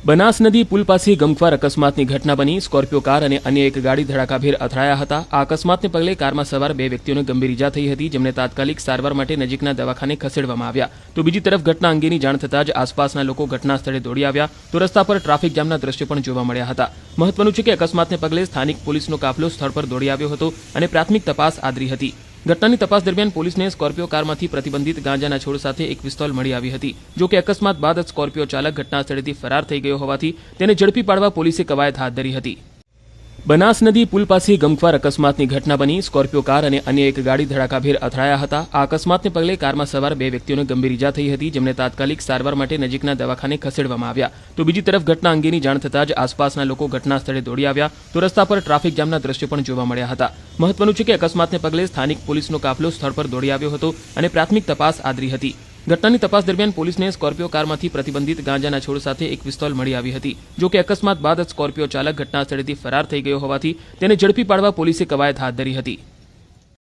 બનાસ નદી પુલ પાસે ગમખ્વાર અકસ્માતની ઘટના બની. સ્કોર્પિયો કાર અને અન્ય એક ગાડી ધડાકાભેર અથડાયા હતા. આ અકસ્માતને પગલે કારમાં સવાર બે વ્યક્તિઓને ગંભીર ઇજા થઈ હતી, જેમને તાત્કાલિક સારવાર માટે નજીકના દવાખાને ખસેડવામાં આવ્યા. તો બીજી તરફ ઘટના અંગેની જાણ થતાં જ આસપાસના લોકો ઘટના સ્થળે દોડી આવ્યા. તો રસ્તા પર ટ્રાફિક જામના દ્રશ્યો પણ જોવા મળ્યા હતા. મહત્વનું છે કે અકસ્માતને પગલે સ્થાનિક પોલીસનો કાફલો સ્થળ પર દોડી આવ્યો હતો અને પ્રાથમિક તપાસ આદરી હતી. ઘટનાની તપાસ દરમિયાન પોલીસને સ્કોર્પિયો કારમાંથી પ્રતિબંધિત ગાંજાના છોડ સાથે એક પિસ્તોલ મળી આવી હતી, જો કે અકસ્માત બાદ સ્કોર્પિયો ચાલક ઘટના સ્થળેથી ફરાર થઈ ગયો હોવાથી તેને ઝડપી પાડવા પોલીસે કવાયત હાથ ધરી હતી. બનાસ નદી પુલ પાસે ગમખ્વાર અકસ્માતની ઘટના બની. સ્કોર્પિયો કાર અને અન્ય એક ગાડી ધડાકાભેર અથડાયા હતા. આ અકસ્માતને પગલે કારમાં સવાર બે વ્યક્તિઓને ગંભીર ઇજા થઈ હતી, જેમને તાત્કાલિક સારવાર માટે નજીકના દવાખાને ખસેડવામાં આવ્યા. તો બીજી તરફ ઘટના અંગેની જાણ થતાં જ આસપાસના લોકો ઘટના સ્થળે દોડી આવ્યા. તો રસ્તા પર ટ્રાફિક જામના દ્રશ્યો પણ જોવા મળ્યા હતા. મહત્વનું છે કે અકસ્માતને પગલે સ્થાનિક પોલીસનો કાફલો સ્થળ પર દોડી આવ્યો હતો અને પ્રાથમિક તપાસ આદરી હતી. ઘટનાની તપાસ દરમિયાન પોલીસને સ્કોર્પિયો કારમાંથી પ્રતિબંધિત ગાંજાના છોડ સાથે એક પિસ્તોલ મળી આવી હતી, જો કે અકસ્માત બાદ સ્કોર્પિયો ચાલક ઘટના સ્થળેથી ફરાર થઈ ગયો હોવાથી તેને ઝડપી પાડવા પોલીસે કવાયત હાથ ધરી હતી.